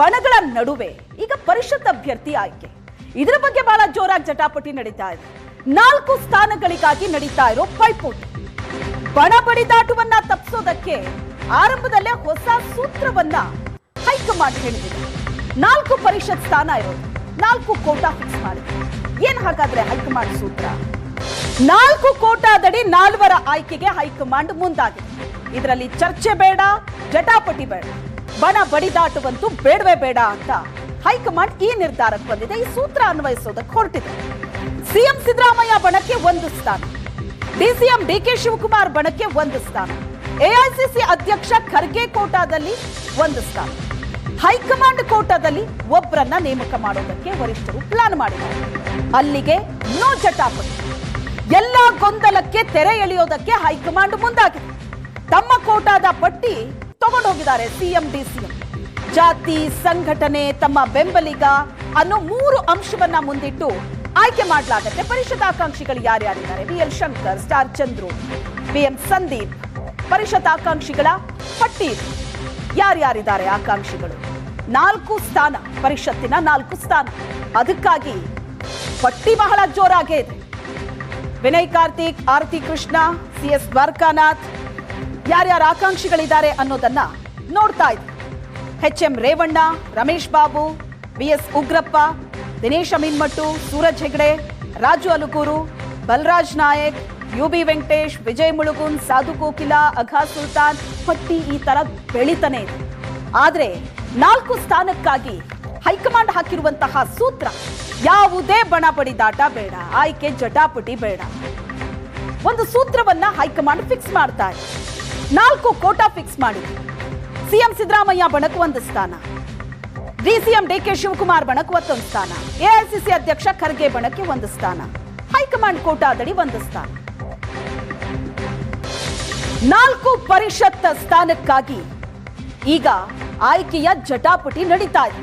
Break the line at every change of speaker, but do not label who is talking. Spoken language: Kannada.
ಬಣಗಳ ನಡುವೆ ಈಗ ಪರಿಷತ್ ಅಭ್ಯರ್ಥಿ ಆಯ್ಕೆ. ಇದರ ಬಗ್ಗೆ ಬಹಳ ಜೋರಾಗಿ ಜಟಾಪಟಿ ನಡೀತಾ ಇದೆ. ನಾಲ್ಕು ಸ್ಥಾನಗಳಿಗಾಗಿ ನಡೀತಾ ಇರೋ ಪೈಪೋಟಿ. ಬಣ ಬಡಿದಾಟವನ್ನ ತಪ್ಪಿಸೋದಕ್ಕೆ ಆರಂಭದಲ್ಲೇ ಹೊಸ ಸೂತ್ರವನ್ನ ಹೈಕಮಾಂಡ್ ಹೇಳಿದೆ. ನಾಲ್ಕು ಪರಿಷತ್ ಸ್ಥಾನ ಇರೋದು. ನಾಲ್ಕು ಕೋಟಾ ಫಿಕ್ಸ್ ಮಾಡಿದೆ. ಏನ್ ಹಾಗಾದ್ರೆ ಹೈಕಮಾಂಡ್ ಸೂತ್ರ? ನಾಲ್ಕು ಕೋಟಾದಡಿ ನಾಲ್ವರ ಆಯ್ಕೆಗೆ ಹೈಕಮಾಂಡ್ ಮುಂದಾಗಿದೆ. ಇದರಲ್ಲಿ ಚರ್ಚೆ ಬೇಡ, ಜಟಾಪಟಿ ಬೇಡ. ಬಣ ಬಡಿದಾಟವಂತೂ ಬೇಡವೇ ಬೇಡ ಅಂತ ಹೈಕಮಾಂಡ್ ಈ ನಿರ್ಧಾರಕ್ಕೆ ಬಂದಿದೆ. ಈ ಸೂತ್ರ ಅನ್ವಯಿಸೋದಕ್ಕೆ ಹೊರಟಿದೆ. ಸಿಎಂ ಸಿದ್ದರಾಮಯ್ಯ ಬಣಕ್ಕೆ ಒಂದು ಸ್ಥಾನ. ಡಿಸಿಎಂ ಡಿಕೆ ಶಿವಕುಮಾರ್ ಬಣಕ್ಕೆ ಒಂದು ಸ್ಥಾನ. ಎಐಸಿಸಿ ಅಧ್ಯಕ್ಷ ಖರ್ಗೆ ಕೋಟಾದಲ್ಲಿ ಒಂದು ಸ್ಥಾನ. ಹೈಕಮಾಂಡ್ ಕೋಟಾದಲ್ಲಿ ಒಬ್ಬರನ್ನ ನೇಮಕ ಮಾಡೋದಕ್ಕೆ ವರಿಷ್ಠರು ಪ್ಲಾನ್ ಮಾಡಿದ್ದಾರೆ. ಅಲ್ಲಿಗೆ ನೋ ಜಟಾಪಟಿ ಎಲ್ಲ ಗೊಂದಲಕ್ಕೆ ತೆರೆ ಎಳೆಯೋದಕ್ಕೆ ಹೈಕಮಾಂಡ್ ಮುಂದಾಗಿದೆ. ತಮ್ಮ ಕೋಟಾದ ಪಟ್ಟಿ ತಗೊಂಡೋಗಿದ್ದಾರೆ ಸಿಎಂ, ಡಿಸಿಎಂ. ಜಾತಿ, ಸಂಘಟನೆ ತಮ್ಮ ಬೆಂಬಲಿಗ ಅನ್ನೋ ಮೂರು ಅಂಶವನ್ನ ಮುಂದಿಟ್ಟು ಆಯ್ಕೆ ಮಾಡಲಾಗತ್ತೆ. ಪರಿಷತ್ ಆಕಾಂಕ್ಷಿಗಳು ಯಾರ್ಯಾರಿದ್ದಾರೆ? B L Shankar, star Chandru B M Sandeep. ಪರಿಷತ್ ಆಕಾಂಕ್ಷಿಗಳ ಪಟ್ಟಿ. ಯಾರ್ಯಾರಿದ್ದಾರೆ ಆಕಾಂಕ್ಷಿಗಳು? ನಾಲ್ಕು ಸ್ಥಾನ, ಪರಿಷತ್ತಿನ ನಾಲ್ಕು ಸ್ಥಾನ. ಅದಕ್ಕಾಗಿ ಪಟ್ಟಿ ಬಹಳ ಜೋರಾಗೇ ಇದೆ. ವಿನಯ್ ಕಾರ್ತಿಕ್, ಆರತಿ ಕೃಷ್ಣ, ಸಿ ಎಸ್ ದ್ವಾರಕಾನಾಥ್ ಯಾರ್ಯಾರ ಆಕಾಂಕ್ಷಿಗಳಿದ್ದಾರೆ ಅನ್ನೋದನ್ನ ನೋಡ್ತಾ ಇದ್ವಿ. H M Revanna, Ramesh Babu B S Ugrappa, Dinesh Aminmattu, Suraj Hegde, Raju Alukuru Balaraj Nayak U B Venkatesh, Vijay Mulugun, Sadhu Kokila, Agha Sultan, ಪಟ್ಟಿ ಈ ತರ ಬೆಳಿತಾನೆ ಇದೆ. ಆದ್ರೆ ನಾಲ್ಕು ಸ್ಥಾನಕ್ಕಾಗಿ ಹೈಕಮಾಂಡ್ ಹಾಕಿರುವಂತಹ ಸೂತ್ರ ಯಾವುದೇ ಬಣಪಡಿ ಬಡಿದಾಟ ಬೇಡ, ಆಯ್ಕೆ ಜಟಾಪಟಿ ಬೇಡ. ಒಂದು ಸೂತ್ರವನ್ನ ಹೈಕಮಾಂಡ್ ಫಿಕ್ಸ್ ಮಾಡ್ತಾ ಇದೆ. ನಾಲ್ಕು ಕೋಟಾ ಫಿಕ್ಸ್ ಮಾಡಿ. ಸಿಎಂ ಸಿದ್ದರಾಮಯ್ಯ ಬಣಕ್ ಸ್ಥಾನ. ಡಿಸಿಎಂ ಡಿಕೆ ಶಿವಕುಮಾರ್ ಬಣಕ್ ಮತ್ತೊಂದು ಸ್ಥಾನ. ಎಐಸಿಸಿ ಅಧ್ಯಕ್ಷ ಖರ್ಗೆ ಬಣಕ್ಕೆ ಒಂದು ಸ್ಥಾನ. ಹೈಕಮಾಂಡ್ ಕೋಟಾದಡಿ ಒಂದು ಸ್ಥಾನ. ನಾಲ್ಕು ಪರಿಷತ್ ಸ್ಥಾನಕ್ಕಾಗಿ ಈಗ ಆಯ್ಕೆಯ ಜಟಾಪಟಿ ನಡೀತಾ ಇದೆ.